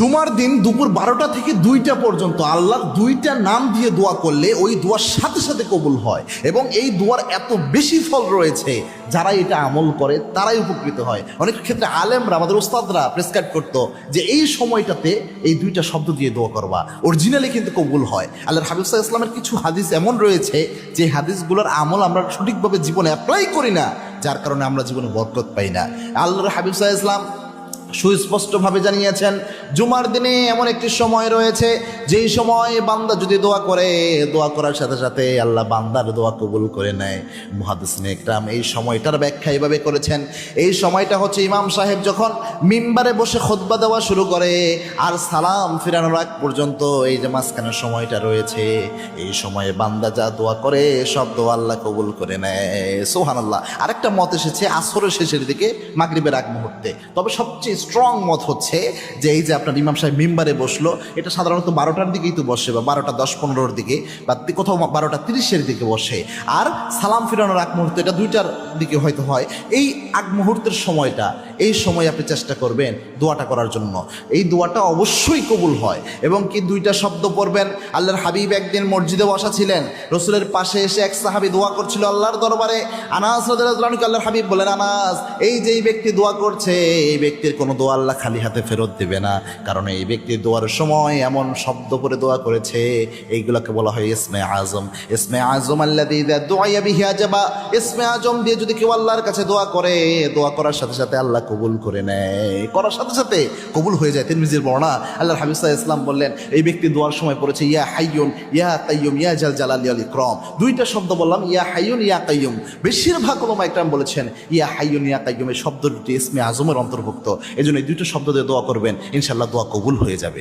জুমার দিন দুপুর বারোটা থেকে দুইটা পর্যন্ত আল্লাহর দুইটা নাম দিয়ে দোয়া করলে ওই দোয়ার সাথে সাথে কবুল হয় এবং এই দোয়ার এত বেশি ফল রয়েছে, যারা এটা আমল করে তারাই উপকৃত হয়। অনেক ক্ষেত্রে আলেমরা, আমাদের ওস্তাদরা প্রেসক্রাইব করতো যে এই সময়টাতে এই দুইটা শব্দ দিয়ে দোয়া করবা। অরিজিনালি কিন্তু কবুল হয়। আল্লাহর হাবিব সাহা ইসলামের কিছু হাদিস এমন রয়েছে যে হাদিসগুলোর আমল আমরা সঠিকভাবে জীবনে অ্যাপ্লাই করি না, যার কারণে আমরা জীবনে বরকত পাই না। আল্লাহর হাবিব সাহা ইসলাম সুস্পষ্টভাবে জানিয়েছেন, জুমার দিনে এমন একটি সময় রয়েছে, যেই সময় বান্দা যদি দোয়া করে, দোয়া করার সাথে সাথে আল্লাহ বান্দার দোয়া কবুল করে নেয়। মুহাদ্দিসিন একরাম এই সময়টার ব্যাখ্যা এভাবে করেছেন, এই সময়টা হচ্ছে ইমাম সাহেব যখন মিম্বারে বসে খোদবা দেওয়া শুরু করে আর সালাম ফিরানোর আগ পর্যন্ত এই যে মাঝখানের সময়টা রয়েছে, এই সময়ে বান্দা যা দোয়া করে, সব দোয়া আল্লাহ কবুল করে নেয়। সোহান আল্লাহ আরেকটা মত এসেছে আসরের শেষের দিকে, মাগরিবের আগ মুহূর্তে। তবে সবচেয়ে স্ট্রং মত হচ্ছে যে এই যে আপনার ইমাম সাহেব মিম্বারে বসল, এটা সাধারণত বারোটার দিকেই তো বসে বা বারোটা দশ পনেরোর দিকে বা কোথাও বারোটা তিরিশের দিকে বসে। আর সালাম ফিরানোর আগ মুহূর্ত, এটা দুইটার দিকে হয়তো হয়। এই আগ মুহূর্তের সময়টা, এই সময় আপনি চেষ্টা করবেন দোয়াটা করার জন্য। এই দোয়াটা অবশ্যই কবুল হয় এবং কি দুইটা শব্দ পড়বেন? আল্লাহর হাবিব একদিন মসজিদে বসা ছিলেন, রসুলের পাশে এসে এক সাহাবি দোয়া করছিল আল্লাহর দরবারে। আনাস আল্লাহর হাবিব বলেন, আনাস, এই যে এই ব্যক্তি দোয়া করছে, এই ব্যক্তির কোনো দোয়া আল্লাহ খালি হাতে ফেরত দেবে না। কারণ এই ব্যক্তি দোয়ার সময় এমন শব্দ করে দোয়া করেছে, এইগুলোকে বলা হয় ইসমে আজম। ইসমে আজম ইযা বিহি আজাবা। ইসমে আজম দিয়ে যদি কেউ আল্লাহর কাছে দোয়া করে, দোয়া করার সাথে সাথে আল্লাহ কবুল করে নেয়। করার সাথে সাথে কবুল হয়ে যায় তিরমিজির হাবিব সাল্লাল্লাহু আলাইহি ইসলাম বললেন, এই ব্যক্তি দোয়ার সময় পড়েছে, ইয়া হাইয়ুন, ইয়া কাইয়ুম, ইয়া জাল জালালি আল ইকরাম। দুইটা শব্দ বললাম, ইয়া হাইয়ুন, ইয়া কাইয়ুম। বেশিরভাগ ওলামা একরাম বলেছেন, ইয়া হাইয়ুন, ইয়া কাইয়ুম, এই শব্দ দুটি ইসমে আজমের অন্তর্ভুক্ত। এই জন্য এই দুইটা শব্দ দিয়ে দোয়া করবেন ইনশাল্লাহ দোয়া কবুল হয়ে যাবে।